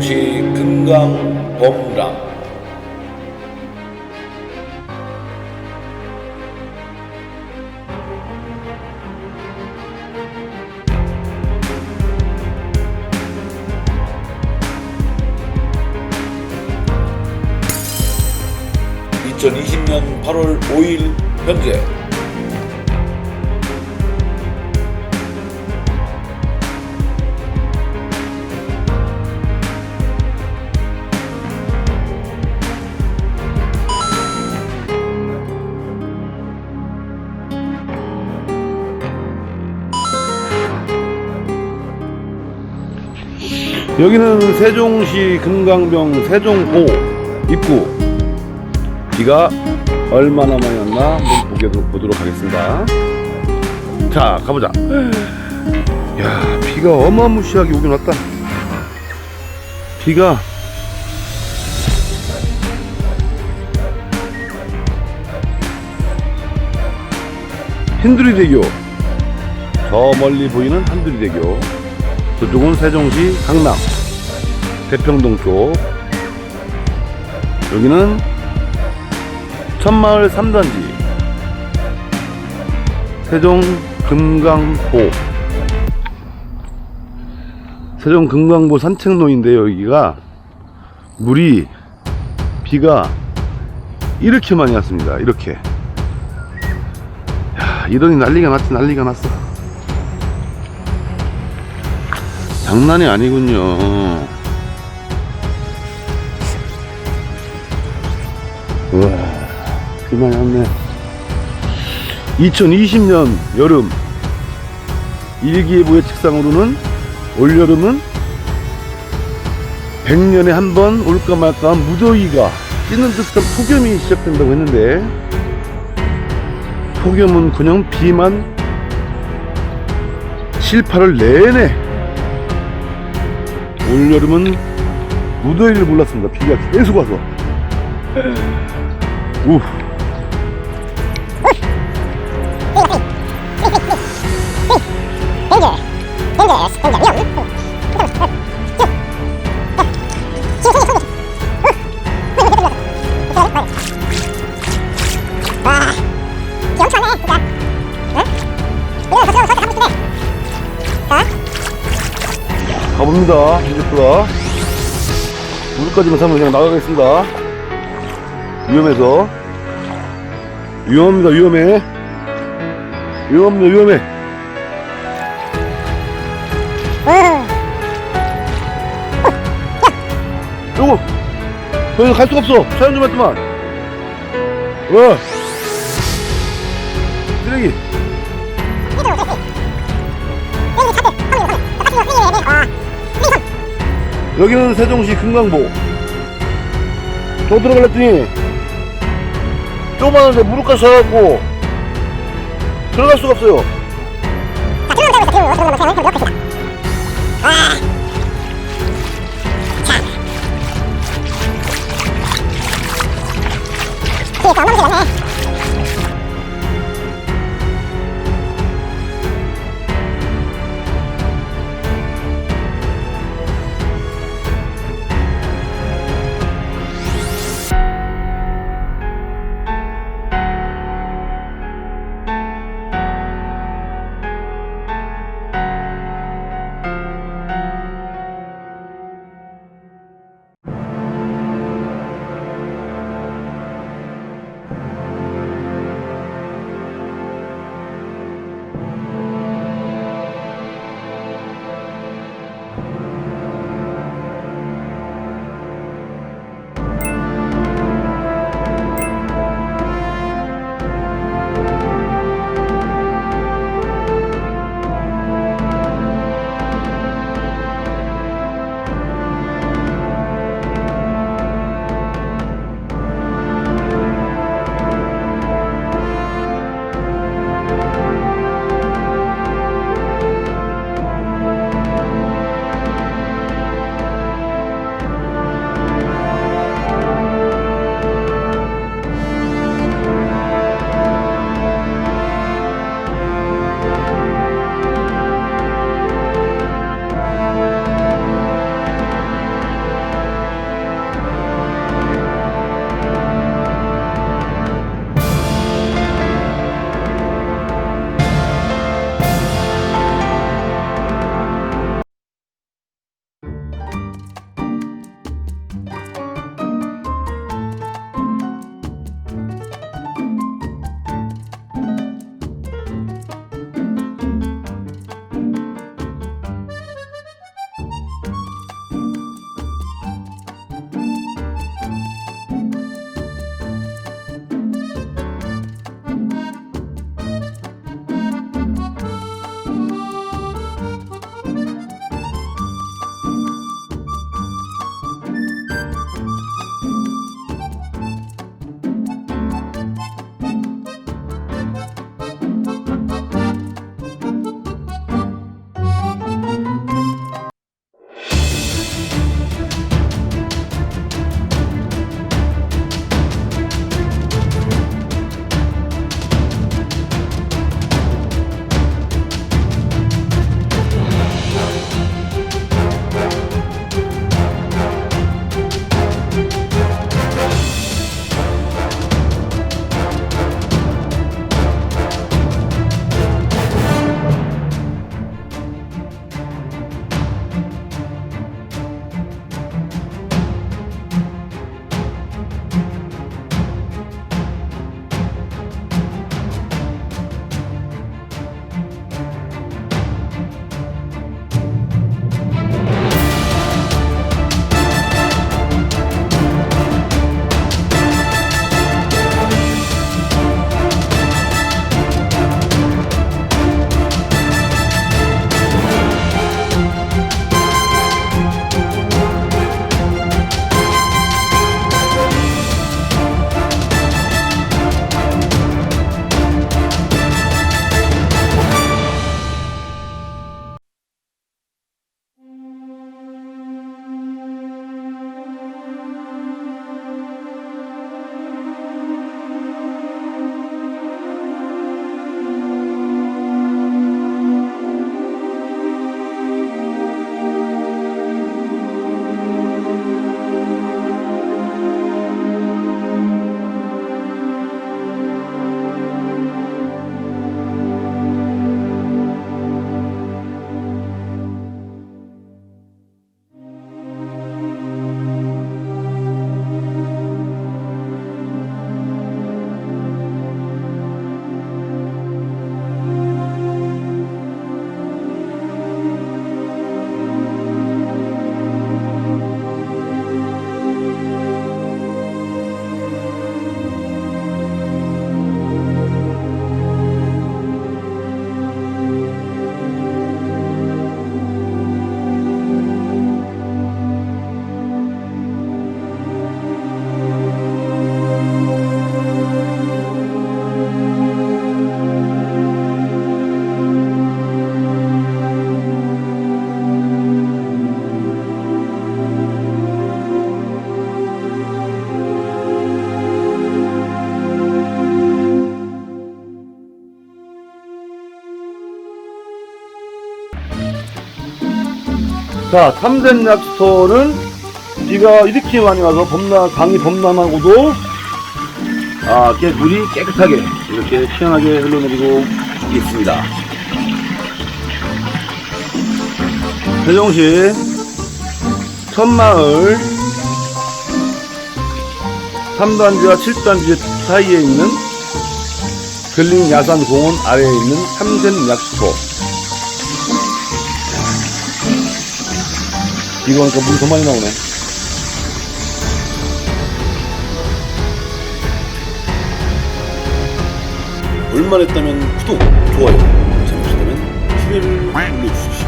세종시 금강범람. (2020년 8월 5일) 현재 여기는 세종시 금강병 세종호 입구. 비가 얼마나 많이 왔나 한번 보도록, 보도록 하겠습니다. 자 가보자. 야 비가 어마무시하게 오긴 왔다. 비가 한두리대교. 저 멀리 보이는 한두리대교. 저쪽은 세종시 강남 대평동 쪽. 여기는 천마을 3단지. 세종 금강보. 세종 금강보 산책로인데요 여기가 물이 비가 이렇게 많이 왔습니다. 이렇게. 야 이러니 난리가 났지 난리가 났어. 장난이 아니군요. 우와, 그만 왔네. 2020년 여름 일기예보의 책상으로는 올여름은 100년에 한 번 올까 말까 한 무더위가 찌는 듯한 폭염이 시작된다고 했는데 폭염은 그냥 비만 7, 8월 내내 올여름은 무더위를 몰랐습니다. 비가 계속 와서. 우. 가봅니다. 이제부터 물까지만 사면 그냥 나가겠습니다. 위험해서. 위험합니다. 위험해. 위험해. 위험해. 요거 저기 갈 수가 없어. 촬영 좀 했더만. 어. 쓰레기. 여기는 세종시 금강보 저 들어갈랬더니 조그마한데 무릎까지 서갖고 들어갈 수가 없어요 자, 삼된 약스토는 비가 이렇게 많이 와서 범람, 강이 범람하고도 아, 깨, 물이 깨끗하게 이렇게 시원하게 흘러내리고 있습니다. 세종시 천마을 3단지와 7단지 사이에 있는 근린 야산공원 아래에 있는 삼샘 약수터 이거 하니까 물이 더 많이 나오네. 얼마나 했다면 구독, 좋아요, 재밌으시다면 추리를 눌러주십시오.